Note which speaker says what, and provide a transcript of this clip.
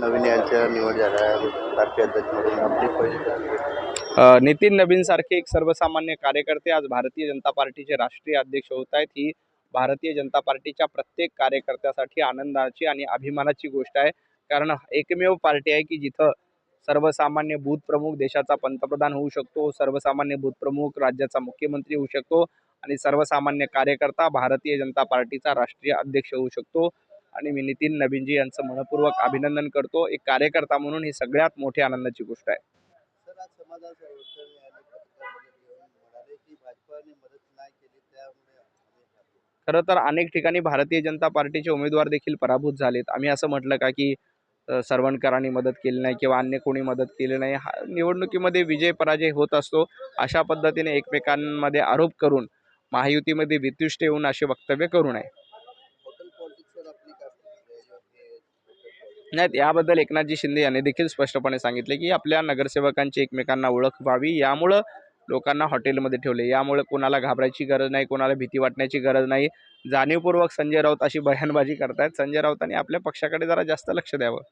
Speaker 1: नवीन यांच्या निवड झाल्या राष्ट्रीय अध्यक्ष म्हणून आपली पहिली
Speaker 2: अ, नितीन नवीन सारखे एक सर्वसामान्य कार्यकर्ते आज भारतीय जनता पार्टीचे राष्ट्रीय अध्यक्ष होत आहेत. ही भारतीय जनता पार्टीच्या प्रत्येक कार्यकर्त्यासाठी आनंदाची आणि अभिमानाची गोष्ट आहे. कारण एकमेव पार्टी आहे की जिथं सर्वसामान्य भूतप्रमुख देशाचा पंतप्रधान होऊ शकतो सर्वसामान्य भूतप्रमुख राज्याचा मुख्यमंत्री होऊ शकतो आणि सर्वसामान्य कार्यकर्ता भारतीय जनता पार्टीचा राष्ट्रीय अध्यक्ष होऊ शकतो. आणि मी नितीन नवीनजी यांचं मनपूर्वक अभिनंदन करतो. एक कार्यकर्ता म्हणून ही सगळ्यात मोठी आनंदाची गोष्ट आहे. खरं तर अनेक ठिकाणी भारतीय जनता पार्टीचे उमेदवार देखील पराभूत झालेत. आम्ही असं म्हटलं का की सरवणकरांनी मदत केली नाही किंवा अन्य कोणी मदत केली नाही. हा निवडणुकीमध्ये विजय पराजय होत असतो अशा पद्धतीने एकमेकांमध्ये आरोप करून महायुतीमध्ये वितुष्ट येऊन असे वक्तव्य करू नये. नाहीत याबद्दल एकनाथजी शिंदे यांनी देखील स्पष्टपणे सांगितले की आपल्या नगरसेवकांची एकमेकांना ओळख व्हावी यामुळं लोकांना हॉटेलमध्ये ठेवले यामुळे कोणाला घाबरायची गरज नाही कोणाला भीती वाटण्याची गरज नाही. जाणीवपूर्वक संजय राऊत अशी बयानबाजी करतायत. संजय राऊतांनी आपल्या पक्षाकडे जरा जास्त लक्ष द्यावं.